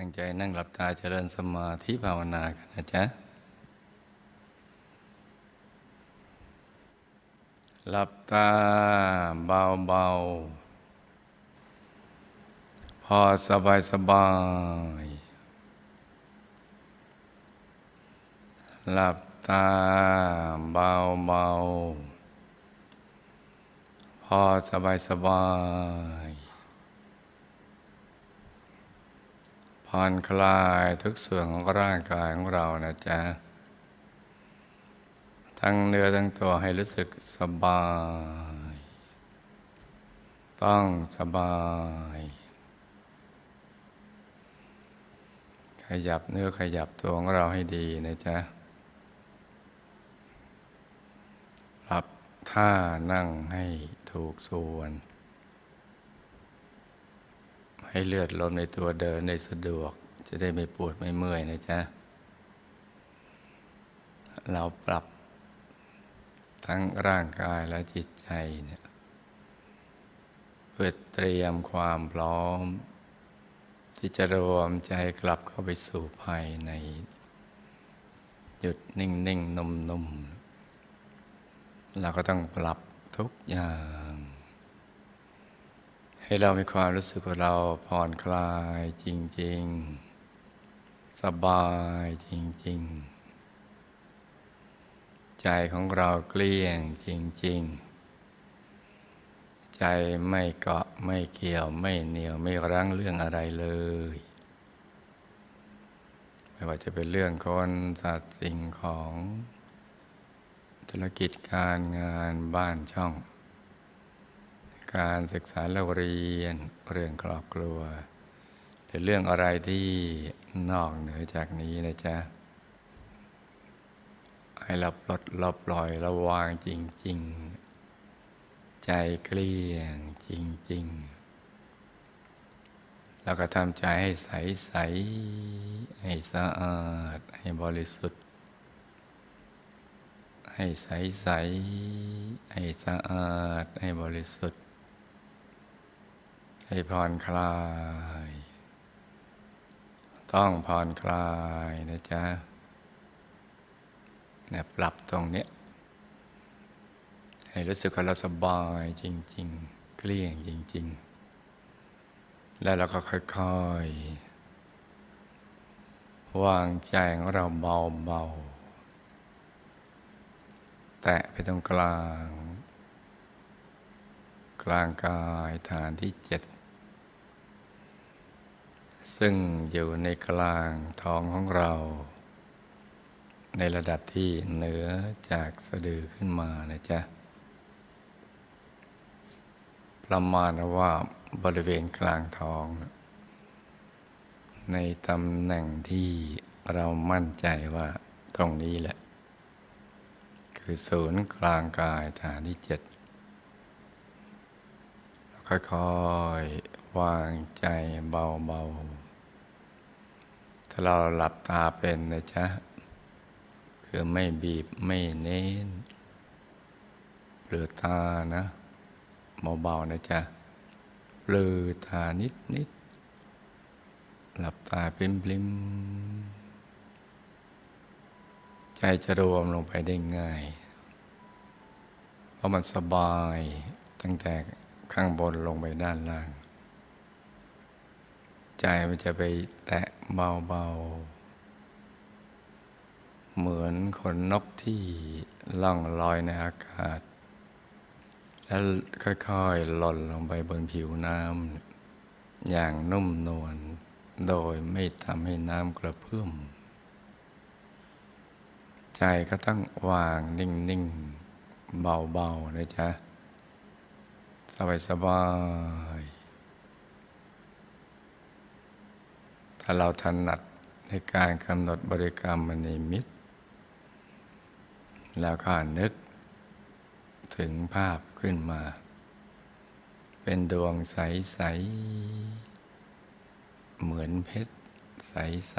ตั้งใจนั่งหลับตาเจริญสมาธิภาวนากันนะจ๊ะ หลับตาเบาๆพอสบายสบาย หลับตาเบาๆพอสบายสบายๆ ผ่อนคลายทุกส่วนของร่างกายของเรานะจ๊ะ ทั้งเนื้อทั้งตัวให้รู้สึกสบาย ต้องสบาย ขยับเนื้อขยับตัวของเราให้ดีนะจ๊ะปรับท่านั่งให้ถูกส่วน ให้เลือดลมในตัวเดินได้สะดวก จะได้ไม่ปวดไม่เมื่อยนะจ๊ะ เราปรับทั้งร่างกายและจิตใจเนี่ยเพื่อเตรียมความพร้อม ที่จะรวมใจกลับเข้าไปสู่ภายใน หยุดนิ่งนิ่งนุ่มนุ่มเราก็ต้องปรับทุกอย่าง ให้เรามีความรู้สึกว่าเราผ่อนคลายจริง ๆ สบายจริง ๆ ใจของเราเกลี้ยงจริง ๆ ใจไม่เกาะไม่เกี่ยวไม่เหนียวไม่รั้งเรื่องอะไรเลย ไม่ว่าจะเป็นเรื่องคนสัตว์สิ่งของ ธุรกิจการงานบ้านช่อง การศึกษาเราเรียนเรื่องครอบครัว หรือเรื่องอะไรที่นอกเหนือจากนี้นะจ๊ะ ให้เราปลดเราปล่อยราวางจริง ๆ ใจเกลี้ยงจริง ๆ แล้วก็ทำใจให้ใสใสให้สะอาด ให้บริสุทธิ์ ให้ใสใสให้สะอาด ให้บริสุทธิ์ ให้ผ่อนคลาย ต้องผ่อนคลายนะจ๊ะนี่ยปรับตรงเนี้ยให้รู้สึกว่าเราสบายจริง ๆ เกลี้ยงจริง ๆ แล้วเราก็ค่อย ๆ วางใจของเราเบา ๆ แตะไปตรงกลาง กลางกายฐานที่เจ็ด ซึ่งอยู่ในกลางท้องของเรา ในระดับที่เหนือจากสะดือขึ้นมานะจ๊ะ ประมาณว่าบริเวณกลางท้อง ในตำแหน่งที่เรามั่นใจว่าตรงนี้แหละ คือศูนย์กลางกายฐานที่เจ็ดค่อยๆวางใจเบาๆาเราหลับตาเป็นนะจ๊ะ คือไม่บีบไม่เน้นเปลือกตานะเบาๆนะจ๊ะเปลือตานิดนิดหลับตาปริมปิมใจจะรวมลงไปได้ง่าย เพราะมันสบายตั้งแต่ข้างบนลงไปด้านล่าง ใจมันจะไปแตะเบาๆ เหมือนขนนกที่ล่องลอยในอากาศ แล้วค่อยๆ หล่นลงไปบนผิวน้ำอย่างนุ่มนวลโดยไม่ทำให้น้ำกระเพื่อมใจก็ต้องวางนิ่งๆ เบาๆ นะจ๊ะ สบายๆ ถ้าเราถนัดในการกำหนดบริกรรมมณีมิตร แล้วก็นึกถึงภาพขึ้นมา เป็นดวงใส ๆ เหมือนเพชร ใส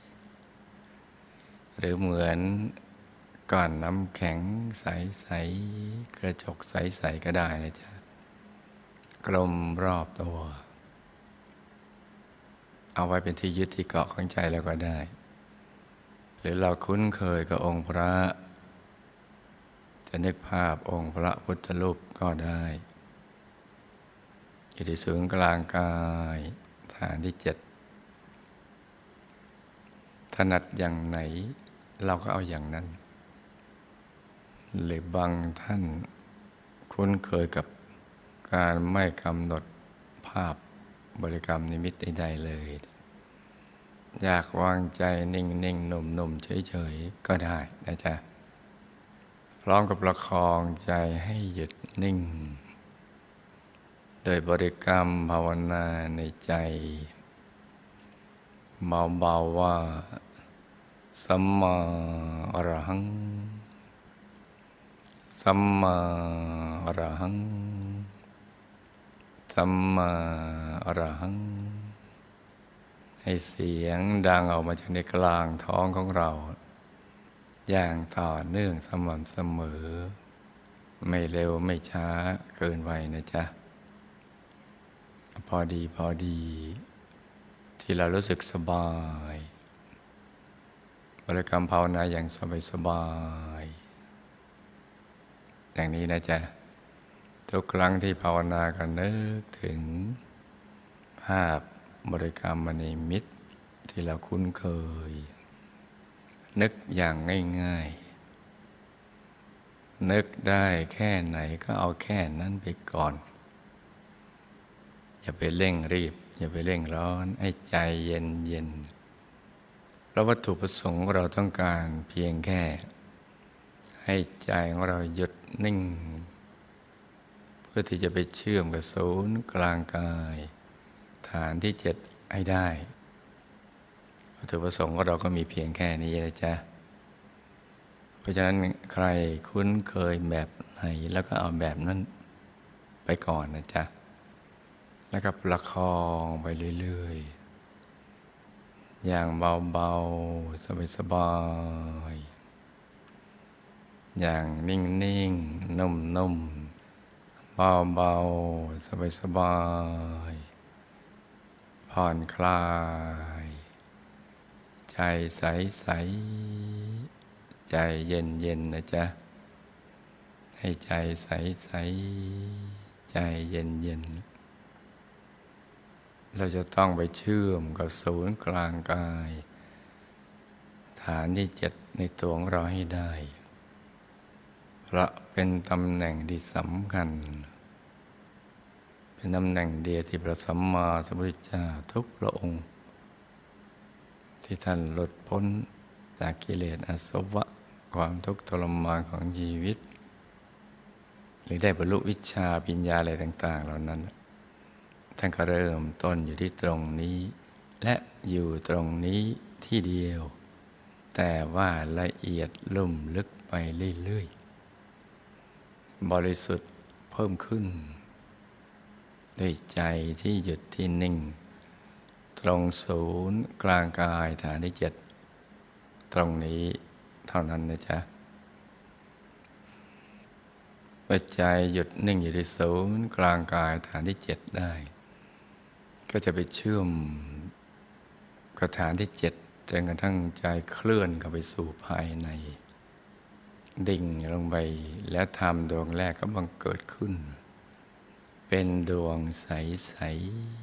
ๆ หรือเหมือนก้อนน้ำแข็งใส ๆ กระจกใส ๆ ก็ได้นะจ๊ะ กลมรอบตัว เอาไว้เป็นที่ยึดที่เกาะของใจแล้วก็ได้ หรือเราคุ้นเคยกับองค์พระ จะนึกภาพองค์พระพุทธรูปก็ได้อยู่ที่ศูนย์กลางกายฐานที่เจ็ดถนัดอย่างไหนเราก็เอาอย่างนั้น หรือบางท่านคุ้นเคยกับการไม่กำหนดภาพ บริกรรมนิมิตใดๆเลย อยากวางใจนิ่งๆหนุ่มๆเฉยๆก็ได้นะจ๊ะ พร้อมกับประคองใจให้หยุดนิ่ง โดยบริกรรมภาวนาในใจเบาๆว่า สัมมาอรหัง สัมมาอรหัง สัมมา อรหัง ให้เสียงดังออกมาจากในกลางท้องของเรา อย่างต่อเนื่องสม่ำเสมอ ไม่เร็วไม่ช้าเกินไปนะจ๊ะ พอดีพอดี ที่เรารู้สึกสบายบริกรรมภาวนาอย่างสบายสบายๆอย่างนี้นะจ๊ะ ทุกครั้งที่ภาวนาก็นึกถึง ภาพบริกรรมมณีมิตรที่เราคุ้นเคย นึกอย่างง่ายๆ นึกได้แค่ไหนก็เอาแค่นั้นไปก่อน อย่าไปเร่งรีบ อย่าไปเร่งร้อนให้ใจเย็นเย็นๆเพราะวัตถุประสงค์ของเราต้องการเพียงแค่ ให้ใจของเราหยุดนิ่ง เพื่อที่จะไปเชื่อมกับศูนย์กลางกาย ฐานที่เจ็ดให้ได้วัตถุประสงค์ของเราก็มีเพียงแค่นี้นะจ๊ะ เพราะฉะนั้นใครคุ้นเคยแบบไหนแล้วก็เอาแบบนั้นไปก่อนนะจ๊ะ แล้วก็ประคองไปเรื่อยๆ อย่างเบาๆ สบายๆอย่างนิ่งๆนุ่มๆเบาๆสบายๆ ผ่อนคลาย ใจใสๆใจเย็นๆนะจ๊ะ ให้ใจใสๆใจเย็นๆเราจะต้องไปเชื่อมกับศูนย์กลางกาย ฐานที่เจ็ดในตัวของเราให้ได้ เพราะเป็นตำแหน่งที่สำคัญ เป็นตำแหน่งเดียวที่พระสัมมาสัมพุทธเจ้าทุกพระองค์ ที่ท่านหลุดพ้นจากกิเลสอสวะความทุกข์ทรมานของชีวิต หรือได้บรรลุวิชาปัญญาอะไรต่าง ๆ เหล่านั้น ท่านก็เริ่มต้นอยู่ที่ตรงนี้ และอยู่ตรงนี้ที่เดียว แต่ว่าละเอียดลุ่มลึกไปเรื่อยๆบริสุทธิ์เพิ่มขึ้น ด้วยใจที่หยุดที่นิ่ง ตรงศูนย์กลางกายฐานที่เจ็ดตรงนี้เท่านั้นนะจ๊ะเมื่อใจหยุดนิ่งอยู่ที่ศูนย์กลางกายฐานที่เจ็ดได้ ก็จะไปเชื่อมกับฐานที่เจ็ดจนกระทั่งใจเคลื่อนเข้าไปสู่ภายใน ดิ่งลงไปแล้วธรรมดวงแรกก็บังเกิดขึ้น เป็นดวงใส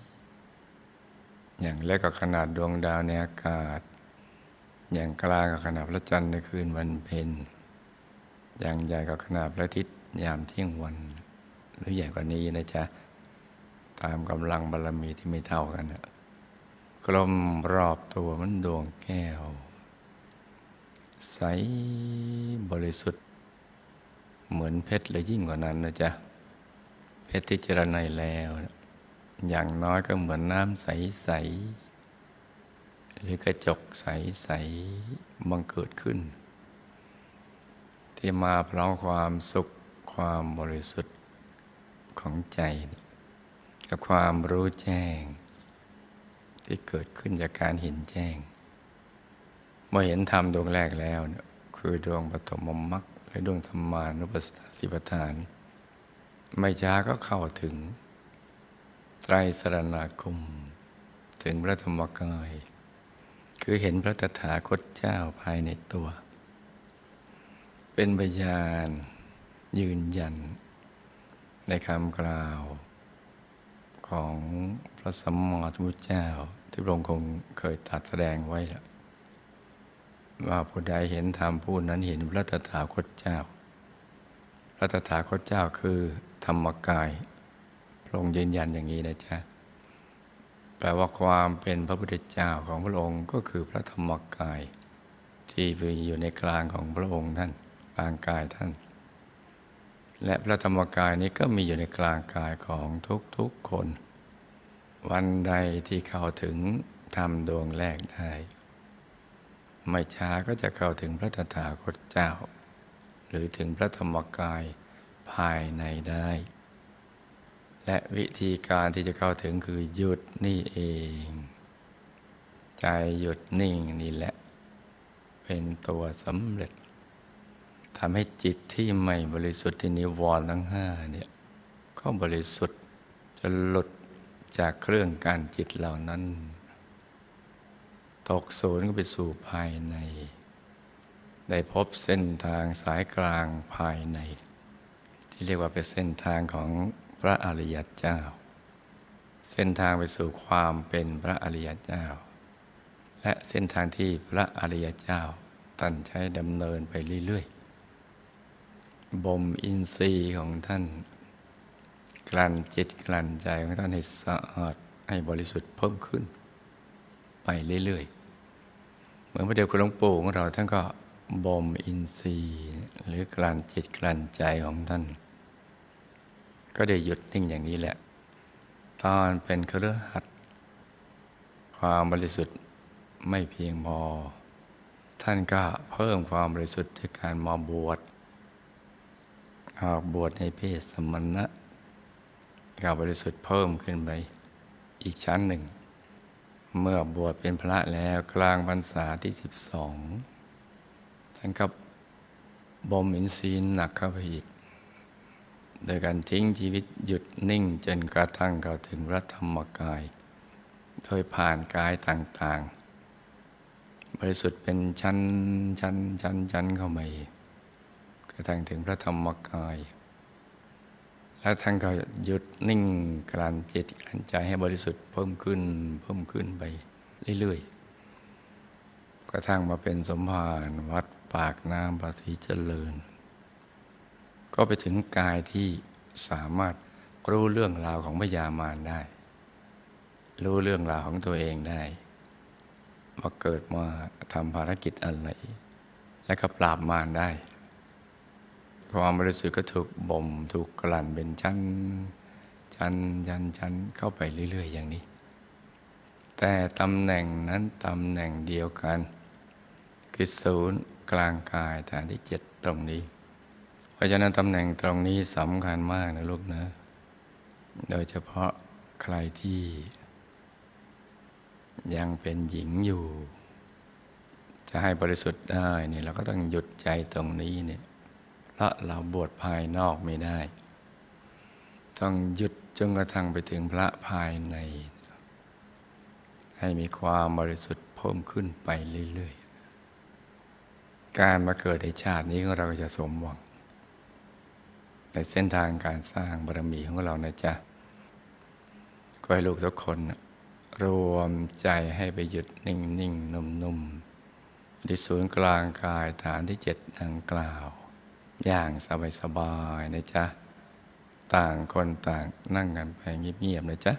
ๆ อย่างเล็กกับขนาดดวงดาวในอากาศ อย่างกลางกับขนาดพระจันทร์ในคืนวันเพ็ญอย่างใหญ่กับขนาดพระอาทิตย์ยามเที่ยงวัน หรือใหญ่กว่านี้นะจ๊ะ ตามกำลังบารมีที่ไม่เท่ากันนะกลมรอบตัวมันดวงแก้ว ใสบริสุทธิ์ เหมือนเพชรเลยยิ่งกว่านั้นนะจ๊ะ เพชรที่เจรไนแล้ว อย่างน้อยก็เหมือนน้ำใส ๆ หรือกระจกใส ๆ บังเกิดขึ้น ที่มาพร้อมความสุขความบริสุทธิ์ของใจ กับความรู้แจ้ง ที่เกิดขึ้นจากการเห็นแจ้ง เมื่อเห็นธรรมดวงแรกแล้ว คือดวงปฐมมรรคและดวงธรรมานุปัสสิปทาน ไม่ช้าก็เข้าถึง ไตรสรณาคม ถึงพระธรรมกาย คือเห็นพระตถาคตเจ้าภายในตัว เป็นพยานยืนยัน ในคำกล่าว ของพระสัมมาสัมพุทธเจ้าที่พระองค์คงเคยตัดแสดงไว้แล้วว่าผู้ใดเห็นธรรมผู้นั้นเห็นพระตถาคตเจ้า พระตถาคตเจ้าคือ ธรรมกาย พระองค์ยืนยันอย่างนี้นะจ๊ะ แปลว่าความเป็นพระพุทธเจ้าของพระองค์ก็คือพระธรรมกาย ที่อยู่ในกลางของพระองค์ท่านกลางกายท่าน และพระธรรมกายนี้ก็มีอยู่ในกลางกายของทุกๆคน วันใดที่เข้าถึงธรรมดวงแรกได้ ไม่ช้าก็จะเข้าถึงพระตถาคตเจ้า หรือถึงพระธรรมกาย ภายในได้ และวิธีการที่จะเข้าถึงคือหยุดนี่เอง ใจหยุดนิ่งนี่แหละ เป็นตัวสำเร็จทำให้จิตที่ไม่บริสุทธิ์ที่นิวรณ์ทั้งห้าเนี่ยก็บริสุทธิ์จะหลุดจากเครื่องการจิตเหล่านั้น ตกศูนย์ก็ไปสู่ภายใน ได้พบเส้นทางสายกลางภายใน ที่เรียกว่าเป็นเส้นทางของพระอริยเจ้า เส้นทางไปสู่ความเป็นพระอริยเจ้า และเส้นทางที่พระอริยเจ้าท่านใช้ดำเนินไปเรื่อยๆ บ่มอินทรีย์ของท่าน กลั่นจิตกลั่นใจของท่านให้สะอาดให้บริสุทธิ์เพิ่มขึ้น ไปเรื่อยๆ เหมือนพระเดชคุณหลวงปู่ของเราท่านก็บ่มอินทรีย์หรือกลั่นจิตกลั่นใจของท่าน ก็ได้หยุดนิ่งอย่างนี้แหละ ตอนเป็นเครือขัด ความบริสุทธิ์ไม่เพียงพอ ท่านก็เพิ่มความบริสุทธิ์ด้วยการมาบวชออกบวชในเพศสมณะก็บริสุทธิ์เพิ่มขึ้นไปอีกชั้นหนึ่ง เมื่อบวชเป็นพระแล้วกลางพรรษาที่สิบสองท่านก็บ่มอินทรีย์หนักเข้าไปอีก โดยการทิ้งชีวิตหยุดนิ่งจนกระทั่งเข้าถึงพระธรรมกาย โดยผ่านกายต่างๆ บริสุทธิ์เป็นชั้นชั้นชั้นชั้นเข้ามาอีกกระทั่งถึงพระธรรมกาย แล้วท่านก็หยุดนิ่งกลั่นจิตกลั่นใจให้บริสุทธิ์เพิ่มขึ้นเพิ่มขึ้นไปเรื่อยๆ กระทั่งมาเป็นสมภารวัดปากน้ำปฏิเจริญ ก็ไปถึงกายที่สามารถรู้เรื่องราวของพญามารได้ รู้เรื่องราวของตัวเองได้ว่าเกิดมาทำภารกิจอะไร และก็ปราบมารได้ ความบริสุทธิ์ก็ถูกบ่มถูกกลั่นเป็นชั้นชั้นชั้นชั้นเข้าไปเรื่อย ๆ อย่างนี้ แต่ตำแหน่งนั้นตำแหน่งเดียวกัน คือศูนย์กลางกายฐานที่เจ็ดตรงนี้ ราะฉะนั้นตำแหน่งตรงนี้สำคัญมากนะลูกนะ โดยเฉพาะใครที่ ยังเป็นหญิงอยู่ จะให้บริสุทธิ์ได้เนี่ยเราก็ต้องหยุดใจตรงนี้เนี่ยเพราะเราบวชภายนอกไม่ได้ ต้องหยุดจนกระทั่งไปถึงพระภายใน ให้มีความบริสุทธิ์เพิ่มขึ้นไปเรื่อยๆ การมาเกิดในชาตินี้ของเราจะสมหวัง ในเส้นทางการสร้างบารมีของเรานะจ๊ะก็ให้ลูกทุกคน รวมใจให้ไปหยุดนิ่งนิ่งนุ่มนุ่มๆที่ศูนย์กลางกายฐานที่เจ็ดดังกล่าว อย่างสบายสบายนะจ๊ะ ต่างคนต่างนั่งกันไปเงียบๆนะจ๊ะ